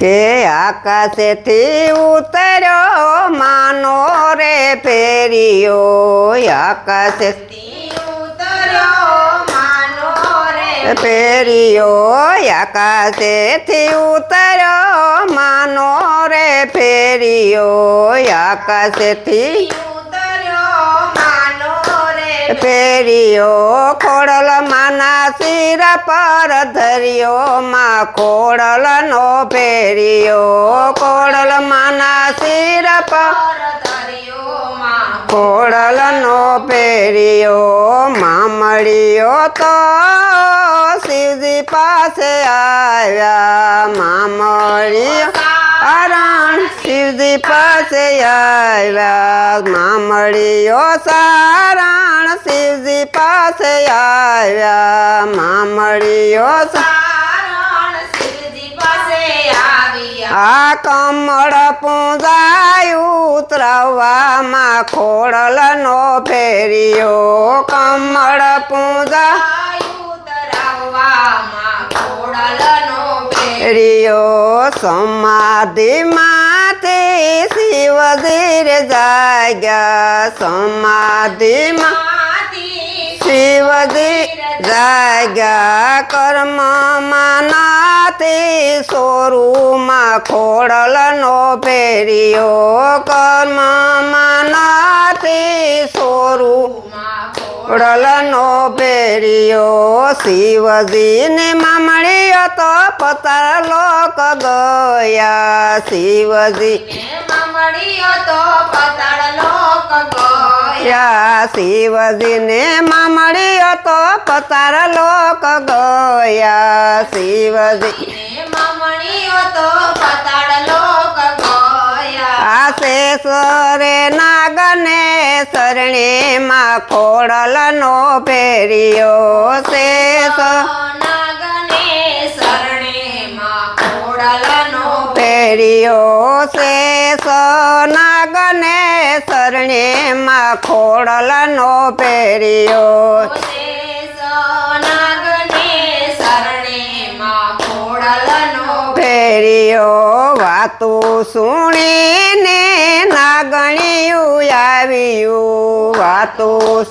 કે આકાશેથી ઉતર્યો માનો રે ફેરિયો આકાશે ઉતર્યો માનો રે ફેરિયો આકાશેથી ઉતર્યો માનો રે ફેરિયો આકાશેથી રે ફેરિયો ખોડલ માના શિર પર ધર્યો, માં ખોડલ નો ફેરિયો ખોડલ માના શિર પર ખોડલ નો પેરિયો માં મળ્યો તો શિવજી પાસે આવ્યા મામડિયો અરણ શિવજી પાસે આવ્યા. મામળીઓ સારણ શિવજી પાસે આવ્યા. મામળીઓ આ કમળ પૂજાય ઉતરવામાં ખોડલ નો ફેરિયો. કમળ પૂજા ઉતરાવવામાં ખોડલ નો ફેરિયો. સમાધિમાંથી શિવજીર જાગ્યા સમાધિમાં. શિવ શિવજી જાગ્યા કર્મ માનાથી સોરૂમાં ખોડલ નો ફેરિયો કર્મ માનાથી સોરું માં ખોડલ નો ફેરિયો શિવજીને મામળ્યો તો પતાર લોક ગયા. શિવજી. યા શિવજીને મામળીયો તો પતાર લોક ગયા શિવજી. એમાં મળ્યો તો પતાળ આશે સરે નાગને શરણે માં ખોડલ નો ફેરિયો શેષ. નાગને શરણે માં ખોડલ નો ફેરિયો શેષ નાગને શરણે માં ખોડલનો ફેરિયો વાતું સુણીને નાગણિયું આવ્યું. વાતું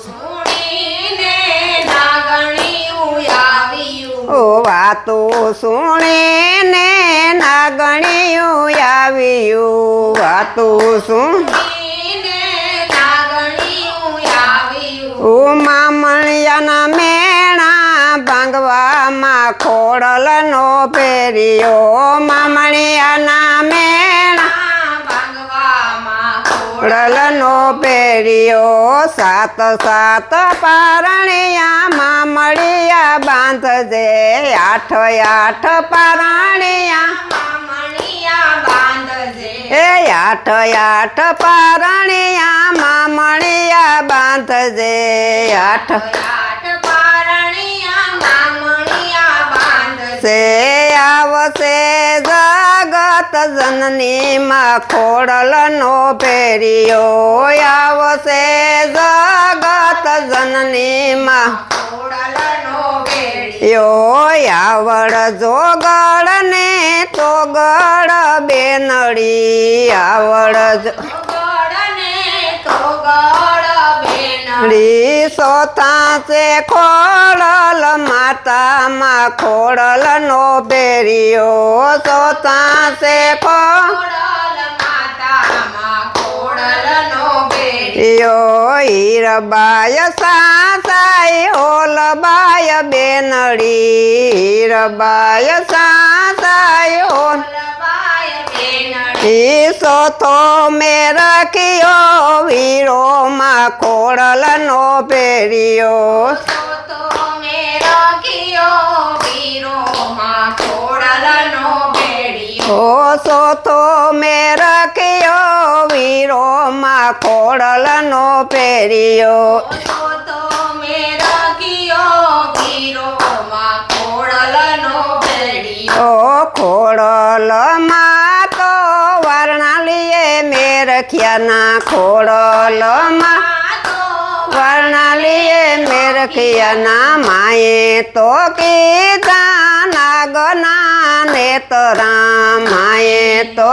વાતું સુણીને નાગણિયું આવ્યું વાતો શું ઓ મામણિયાના મેણા ભાંગવામાં ખોડલ નો ફેરિયો મામણિયાના મેણા ભાંગવામાં ખોડલ નો સાત સાત પારણિયામાં મામળિયા બાંધજે આઠ આઠ પારણિયા એ આઠ આઠ પારણિયામાં મામણિયા બાંધજે આઠ આઠ પારણિયા બાંધજે. આવશે જગત ખોડલનો માં ખોડલ ફેરિયો આવશે. જગત જનનીમાં ખોડલનો યો આવડ જોગડ ને તોગડ બેનડી આવડ ગળને તો ગળ ડી સોતા છે ખોડલ માતામાં ખોડલ નો બેરીઓ સોતા છે યો હીરબાય સાસાય હોલબાય બેનડી. હીરબાય સાસાય બેનડી ઈસો તો મે રાખ્યો વીરો માં ખોડલ નો પેરિયો તો તો મેં રખ્યો વીરો માં ખોડલ નો પેરિયો મેં રખ્યા ના ખોડલ વર્ણાલીએ મેરખિયાના માએ તો કીધા નાગના નેતરા માએ તો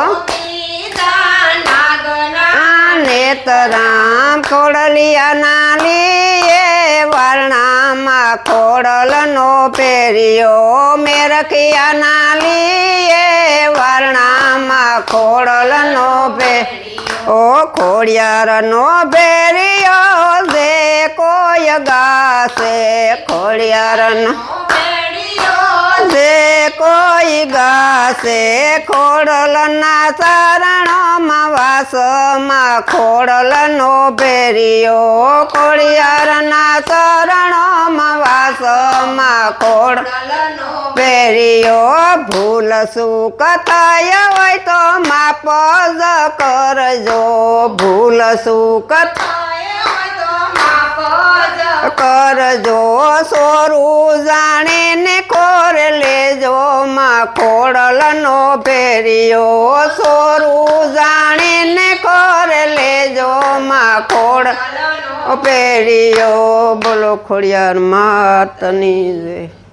નેતરામ ખોડલિયાના લીએ વર્ણામાં ખોડલનો પહેર્યો મેરખિયાના લીએ ઓ ખોડિયારનો ભેરિયો દે કોય ગાશે ખોડિયારનો દે કોઈ ગાશે, ખોડલના ચરણોમાં વાસમાં ખોડલનો ભેરિયો, ખોડિયારના ચરણોમાં વાસમાં ખોડ ભેરિયો ભૂલ સુખ થાય હોય તો માપ જ કરજો. ભૂલ જ કરજો. સોરું જાણીને ખોર લેજો. માં ખોડલનો ભેરિયો સોરું જાણીને ખોર લેજો. માં ખોડ ડલનો બોલો ખોડિયાર માતની જય.